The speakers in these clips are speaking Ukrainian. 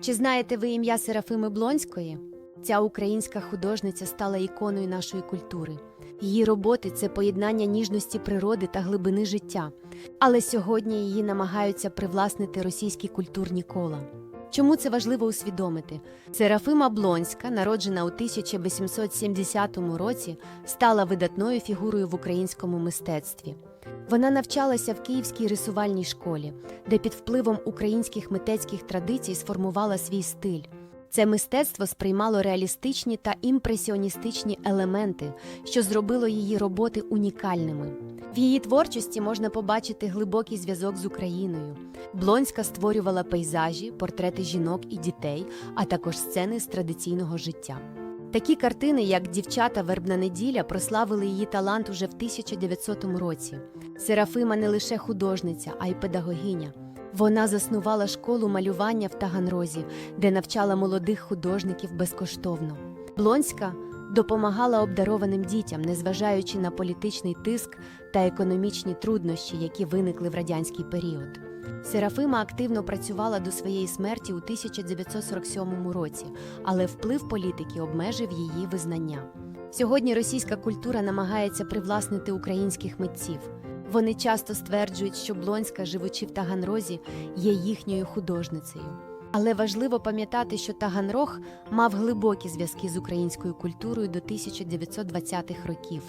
Чи знаєте ви ім'я Серафими Блонської? Ця українська художниця стала іконою нашої культури. Її роботи це поєднання ніжності природи та глибини життя. Але сьогодні її намагаються привласнити російські культурні кола. Чому це важливо усвідомити? Серафима Блонська, народжена у 1870 році, стала видатною фігурою в українському мистецтві. Вона навчалася в Київській рисувальній школі, де під впливом українських митецьких традицій сформувала свій стиль. Це мистецтво сприймало реалістичні та імпресіоністичні елементи, що зробило її роботи унікальними. В її творчості можна побачити глибокий зв'язок з Україною. Блонська створювала пейзажі, портрети жінок і дітей, а також сцени з традиційного життя. Такі картини, як Дівчата Вербна неділя, прославили її талант уже в 1900 році. Серафима не лише художниця, а й педагогиня. Вона заснувала школу малювання в Таганрозі, де навчала молодих художників безкоштовно. Блонська допомагала обдарованим дітям, незважаючи на політичний тиск та економічні труднощі, які виникли в радянський період. Серафима активно працювала до своєї смерті у 1947 році, але вплив політики обмежив її визнання. Сьогодні російська культура намагається привласнити українських митців. Вони часто стверджують, що Блонська, живучи в Таганрозі, є їхньою художницею. Але важливо пам'ятати, що Таганрог мав глибокі зв'язки з українською культурою до 1920-х років.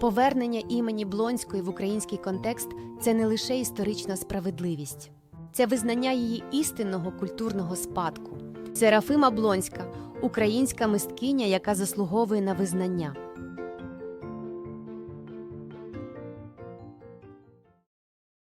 Повернення імені Блонської в український контекст це не лише історична справедливість, це визнання її істинного культурного спадку. Серафима Блонська українська мисткиня, яка заслуговує на визнання.